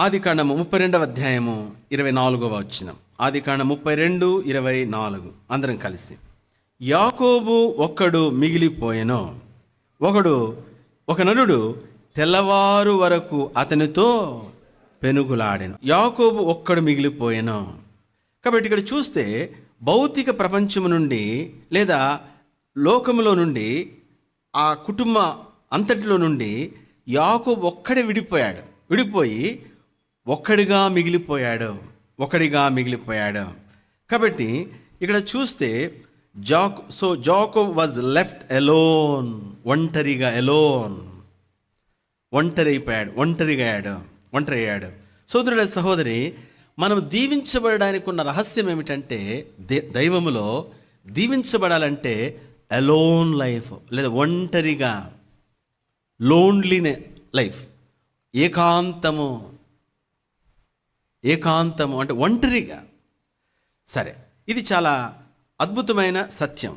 ఆది కాండము ముప్పై రెండవ అధ్యాయము ఇరవై నాలుగవ వచ్చిన ఆది కాండ ముప్పై రెండు ఇరవై నాలుగు. అందరం కలిసి. యాకోబు ఒక్కడు మిగిలిపోయెను. ఒకడు ఒక నరుడు తెల్లవారు వరకు అతనితో పెనుగులాడెను. యాకోబు ఒక్కడు మిగిలిపోయెను. కాబట్టి ఇక్కడ చూస్తే భౌతిక ప్రపంచము నుండి లేదా లోకములో నుండి ఆ కుటుంబ అంతటిలో నుండి యాకోబు ఒక్కడే విడిపోయాడు. విడిపోయి ఒక్కడిగా మిగిలిపోయాడు ఒకడిగా మిగిలిపోయాడు. కాబట్టి ఇక్కడ చూస్తే Jack so Jacob was left alone ఒంటరిగా ఎలోన్. ఒంటరి అయిపోయాడు ఒంటరిగా అయ్యాడు ఒంటరి అయ్యాడు సోదరుడ సహోదరి మనం దీవించబడడానికి ఉన్న రహస్యం ఏమిటంటే దైవములో దీవించబడాలంటే అలోన్ లైఫ్ లేదా ఒంటరిగా లోన్లీనే లైఫ్ ఏకాంతము. ఏకాంతము అంటే ఒంటరిగా. సరే ఇది చాలా అద్భుతమైన సత్యం.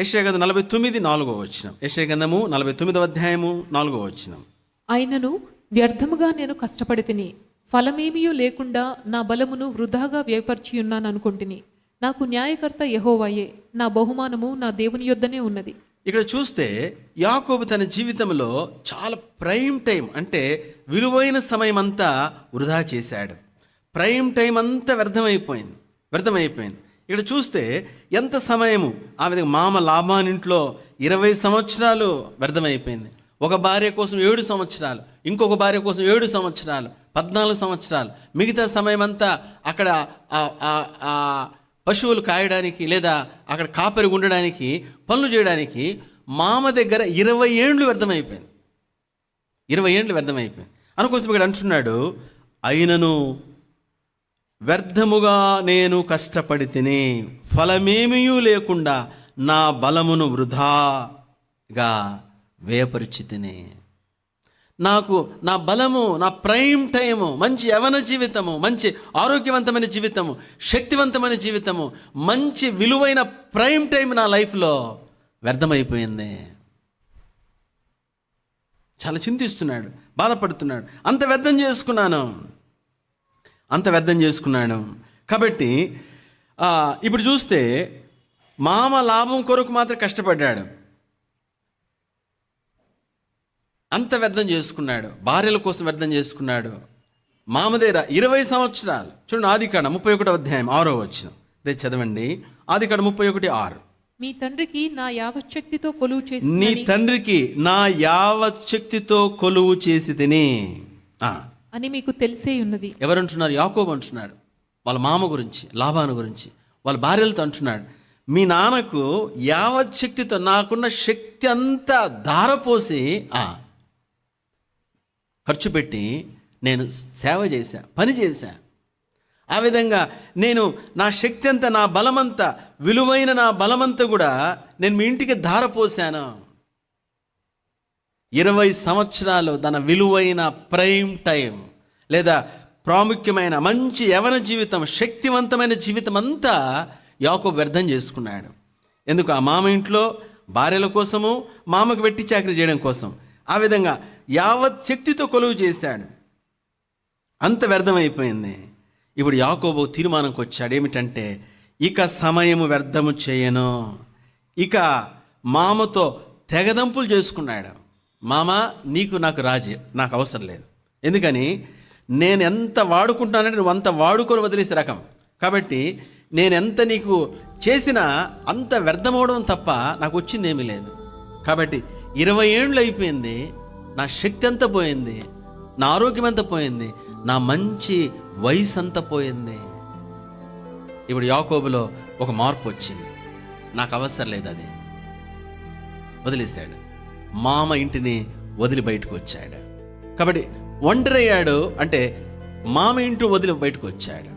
యశ్యగంధం నలభై తొమ్మిది నాలుగో వచ్చిన యశ్యగంధము నలభై తొమ్మిదవ అధ్యాయము నాలుగో వచ్చినం అయినను వ్యర్థముగా నేను కష్టపడి తిని ఫలమేమియూ లేకుండా నా బలమును వృధాగా వ్యయపరిచియున్నాను అనుకుంటుని. నాకు న్యాయకర్త యహోవాయే నా బహుమానము నా దేవుని యొద్దనే ఉన్నది. ఇక్కడ చూస్తే యాకోబు తన జీవితంలో చాలా ప్రైమ్ టైం అంటే విలువైన సమయం అంతా వృధా చేశాడు. ప్రైమ్ టైం అంతా వ్యర్థమైపోయింది వ్యర్థమైపోయింది. ఇక్కడ చూస్తే ఎంత సమయము? ఆ విధంగా మామ లాభానింట్లో ఇరవై సంవత్సరాలు వ్యర్థమైపోయింది. ఒక భార్య కోసం ఏడు సంవత్సరాలు ఇంకొక భార్య కోసం ఏడు సంవత్సరాలు పద్నాలుగు సంవత్సరాలు. మిగతా సమయం అంతా అక్కడ పశువులు కాయడానికి లేదా అక్కడ కాపరి ఉండడానికి పనులు చేయడానికి మామ దగ్గర ఇరవై ఏండ్లు వ్యర్థమైపోయింది. ఇరవై ఏండ్లు వ్యర్థమైపోయింది. అనుకోసం ఇక్కడ అంటున్నాడు అయినను వ్యర్థముగా నేను కష్టపడి తిని ఫలమేమీయూ లేకుండా నా బలమును వృధాగా వేపరిచి తిని. నాకు నా బలము నా ప్రైమ్ టైము మంచి యవన జీవితము మంచి ఆరోగ్యవంతమైన జీవితము శక్తివంతమైన జీవితము మంచి విలువైన ప్రైమ్ టైం నా లైఫ్లో వ్యర్థమైపోయింది. చాలా చింతిస్తున్నాడు బాధపడుతున్నాడు. అంత వ్యర్థం చేసుకున్నాను. అంత వ్యర్థం చేసుకున్నాడు. కాబట్టి ఇప్పుడు చూస్తే మామ లాభం కొరకు మాత్రం కష్టపడ్డాడు. అంత వ్యర్థం చేసుకున్నాడు. భార్యల కోసం వ్యర్థం చేసుకున్నాడు. మామదేర ఇరవై సంవత్సరాలు. చూడండి ఆదికాండ ముప్పై ఒకటో అధ్యాయం ఆరో వచ్చిన అదే చదవండి. ఆదికాండ ముప్పై ఒకటి ఆరు. మీ తండ్రికి నా యావశక్తితో కొలువు చేసి నీ తండ్రికి నా యావత్ శక్తితో కొలువు చేసి తిని. ఆ, అని మీకు తెలిసే ఉన్నది. ఎవరంటున్నారు? యాకోబు అంటున్నాడు. వాళ్ళ మామ గురించి లాభాను గురించి. వాళ్ళ భార్యలతో అంటున్నాడు. మీ నాన్నకు యావత్ శక్తితో నాకున్న శక్తి అంతా ధారపోసి ఖర్చు పెట్టి నేను సేవ చేశా పని చేశా. ఆ విధంగా నేను నా శక్తి అంతా నా బలమంతా విలువైన నా బలమంతా కూడా నేను మీ ఇంటికి ధారపోసాను ఇరవై సంవత్సరాలు తన విలువైన ప్రైమ్ టైం లేదా ప్రాముఖ్యమైన మంచి యవన జీవితం శక్తివంతమైన జీవితం అంతా యాకోబు వ్యర్థం చేసుకున్నాడు. ఎందుకు? ఆ మామ ఇంట్లో భార్యల కోసము మామకు వెట్టి చాకరీ చేయడం కోసం. ఆ విధంగా యావత్ శక్తితో కొలువు చేశాడు. అంత వ్యర్థమైపోయింది. ఇప్పుడు యాకోబు తీర్మానంకి వచ్చాడు. ఏమిటంటే ఇక సమయము వ్యర్థము చేయను. ఇక మామతో తెగదంపులు చేసుకున్నాడు. మామ నీకు నాకు రాజీ. నాకు అవసరం లేదు. ఎందుకని? నేను ఎంత వాడుకుంటున్నానంటే నువ్వు అంత వాడుకొని వదిలేసే రకం. కాబట్టి నేను ఎంత నీకు చేసినా అంత వ్యర్థమవడం తప్ప నాకు వచ్చింది ఏమీ లేదు. కాబట్టి ఇరవై ఏళ్ళు అయిపోయింది నా శక్తి అంతా పోయింది నా ఆరోగ్యం అంతా పోయింది నా మంచి వయసు అంతా పోయింది. ఇప్పుడు యాకోబులో ఒక మార్పు వచ్చింది. నాకు అవసరం లేదు అది. వదిలేశాడు. మామ ఇంటిని వదిలి బయటకు వచ్చాడు. కాబట్టి ఒంటరి అయ్యాడు అంటే మామ ఇంటి వదిలి బయటకు వచ్చాడు.